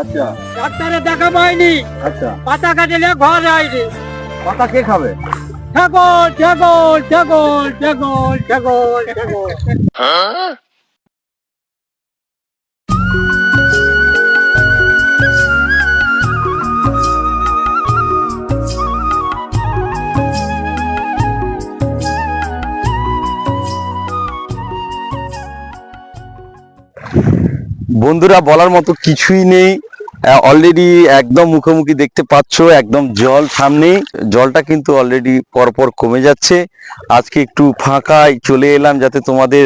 আচ্ছা। ডাক্তারে দেখা পাইনি। আচ্ছা। পাতা কাটিলে ঘর আইনি পাতা কে খাবে? ছাগল ছাগল ছাগল ছাগল ছাগল। ছাগল বন্ধুরা বলার মতো কিছুই নেই। অলরেডি একদম মুখোমুখি দেখতে পাচ্ছ, একদম জল সামনে। জলটা কিন্তু অলরেডি পরপর কমে যাচ্ছে। আজকে একটু ফাঁকায় চলে এলাম যাতে তোমাদের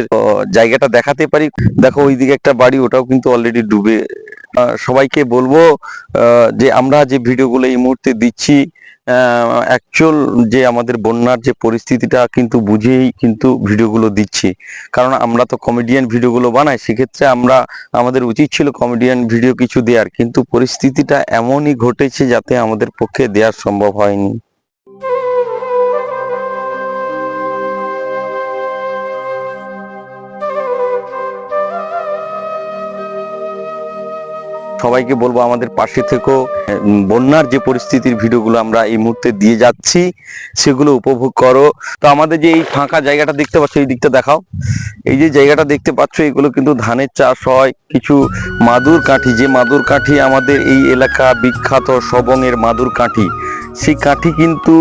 জায়গাটা দেখাতে পারি। দেখো, ওইদিকে একটা বাড়ি, ওটাও কিন্তু অলরেডি ডুবে। সবাইকে বলব যে আমরা যে ভিডিওগুলো এই মুহূর্তে দিচ্ছি অ্যাকচুয়াল যে আমাদের বন্যার যে পরিস্থিতিটা কিন্তু বুঝেই কিন্তু ভিডিওগুলো দিচ্ছি। কারণ আমরা তো কমেডিয়ান ভিডিওগুলো বানাই, সেক্ষেত্রে আমরা, আমাদের উচিত ছিল কমেডিয়ান ভিডিও কিছু দেওয়ার কিন্তু পরিস্থিতিটা এমনই ঘটেছে যাতে আমাদের পক্ষে দেওয়ার সম্ভব হয়নি। সবাইকে বলব আমাদের পাশে থেকেও বন্যার যে পরিস্থিতির ভিডিওগুলো আমরা এই মুহূর্তে দিয়ে যাচ্ছি, সেগুলো উপভোগ করো। তো আমাদের যে এই ফাঁকা জায়গাটা দেখতে পাচ্ছ, এই দিকটা দেখাও। এই যে জায়গাটা দেখতে পাচ্ছ, এগুলো কিন্তু ধানের চাষ হয়। কিছু মাদুর কাঠি, যে মাদুর কাঠি আমাদের এই এলাকা বিখ্যাত সবংয়ের মাদুর কাঠি সেই কাঠি কিন্তু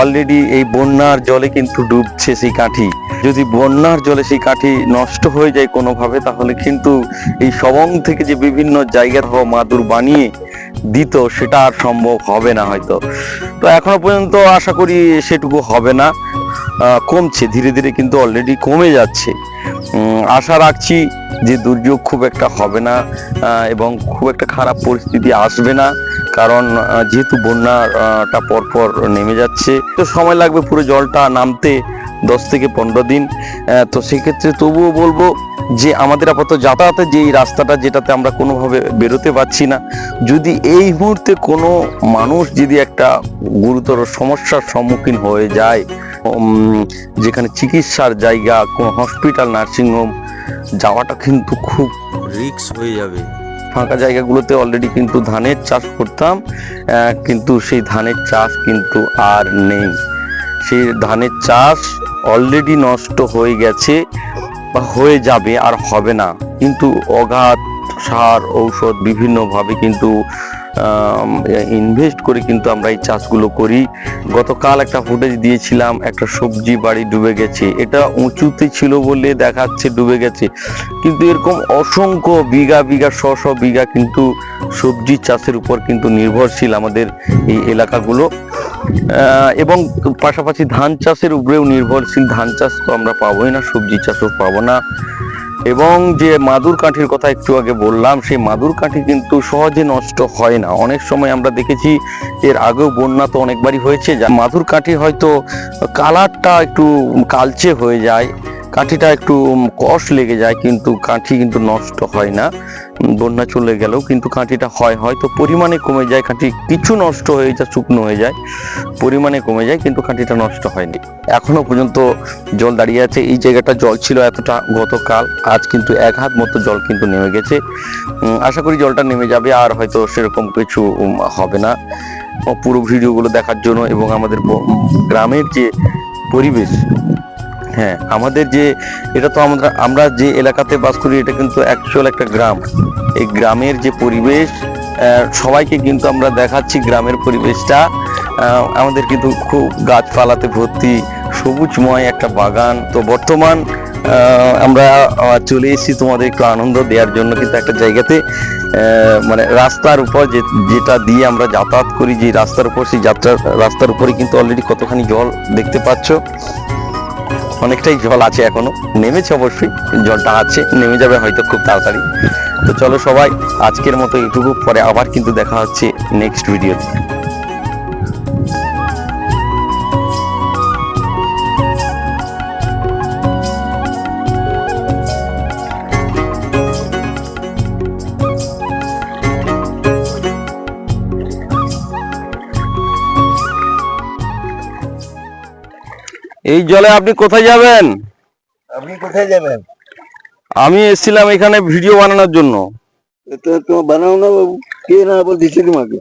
অলরেডি এই বন্যার জলে কিন্তু ডুবছে সেই কাঠি। যদি বন্যার জলে সেই কাঠি নষ্ট হয়ে যায় কোনোভাবে, তাহলে কিন্তু এই সবং থেকে যে বিভিন্ন জায়গার হওয়া মাদুর বানিয়ে দিত, সেটা আর সম্ভব হবে না হয়তো। তো এখনও পর্যন্ত আশা করি সেটুকু হবে না। কমছে, ধীরে ধীরে কিন্তু অলরেডি কমে যাচ্ছে। আশা রাখছি যে দুর্যোগ খুব একটা হবে না এবং খুব একটা খারাপ পরিস্থিতি আসবে না। কারণ যেহেতু বন্যাটা পরপর নেমে যাচ্ছে, তো সময় লাগবে পুরো জলটা নামতে দশ থেকে পনেরো দিন। তো সেক্ষেত্রে তবুও বলব যে আমাদের আপাতত যাতায়াতের যে রাস্তাটা যেটাতে আমরা কোনোভাবে বেরোতে পারছি না, যদি এই মুহূর্তে কোনো মানুষ যদি একটা গুরুতর সমস্যার সম্মুখীন হয়ে যায় যেখানে চিকিৎসার জায়গা, কোনো হসপিটাল, নার্সিংহোম, যাওয়াটা কিন্তু খুব রিস্ক হয়ে যাবে। ফাঁকা জায়গাগুলোতে অলরেডি কিন্তু ধানের চাষ করতাম কিন্তু সেই ধানের চাষ কিন্তু আর নেই। সেই ধানের চাষ অলরেডি নষ্ট হয়ে গেছে বা হয়ে যাবে আর হবে না। কিন্তু অগাধ সার, ঔষধ বিভিন্নভাবে কিন্তু ইনভেস্ট করে কিন্তু আমরা এই চাষগুলো করি। গতকাল একটা ফুটেজ দিয়েছিলাম, একটা সবজি বাড়ি ডুবে গেছে। এটা উঁচুতে ছিল বলে দেখাচ্ছে ডুবে গেছে। কিন্তু এরকম অসংখ্য বিঘা বিঘা, শ শ বিঘা কিন্তু সবজি চাষের উপর কিন্তু নির্ভরশীল আমাদের এই এলাকাগুলো। এবং পাশাপাশি ধান চাষের উপরেও নির্ভরশীল। ধান চাষ তো আমরা পাবোই না, সবজি চাষও পাবো না। এবং যে মাদুর কাঠির কথা একটু আগে বললাম, সেই মাদুর কাঠি কিন্তু সহজে নষ্ট হয় না। অনেক সময় আমরা দেখেছি এর আগেও বন্যা তো অনেকবারই হয়েছে। যা মাদুর কাঠি হয়তো কালারটা একটু কালচে হয়ে যায়। কাঠিটা একটু কষ লেগে যায়, কিন্তু কাঠি কিন্তু নষ্ট হয় না। বন্যা চলে গেলেও কিন্তু কাঠিটা হয় হয়তো পরিমাণে কমে যায়। কাঠি কিছু নষ্ট হয়ে যায়, শুকনো হয়ে যায়, পরিমাণে কমে যায়, কিন্তু কাঠিটা নষ্ট হয়নি। এখনও পর্যন্ত জল দাঁড়িয়ে আছে। এই জায়গাটা জল ছিল এতটা গতকাল, আজ কিন্তু এক হাত মতো জল কিন্তু নেমে গেছে। আশা করি জলটা নেমে যাবে, আর হয়তো সেরকম কিছু হবে না। পুরো ভিডিওগুলো দেখার জন্য এবং আমাদের গ্রামের যে পরিবেশ হ্যাঁ আমাদের যে, এটা তো আমরা আমরা যে এলাকাতে বাস করি, এটা কিন্তু অ্যাকচুয়াল একটা গ্রাম। এই গ্রামের যে পরিবেশ সবাইকে কিন্তু আমরা দেখাচ্ছি গ্রামের পরিবেশটা। আমাদের কিন্তু খুব গাছপালাতে ভর্তি, সবুজময় একটা বাগান। তো বর্তমান আমরা চলে এসেছি তোমাদের একটু আনন্দ দেওয়ার জন্য কিন্তু একটা জায়গাতে। মানে রাস্তার উপর যে, যেটা দিয়ে আমরা যাতায়াত করি, যে রাস্তার উপর, সেই যাত্রা, রাস্তার উপরে কিন্তু অলরেডি কতখানি জল দেখতে পাচ্ছ। অনেকটাই জল আছে এখনও। নেমেছে অবশ্যই জলটা আছে নেমে যাবে হয়তো খুব তাড়াতাড়ি। তো চলো সবাই, আজকের মতো এইটুকু, পরে আবার কিন্তু দেখা হচ্ছে নেক্সট ভিডিওতে এই জলে আপনি কোথায় যাবেন? আপনি কোথায় যাবেন? আমি এসেছিলাম এখানে ভিডিও বানানোর জন্য। তো তোমার বানাও না বাবু। কে না বল দিচ্ছে তোমাকে?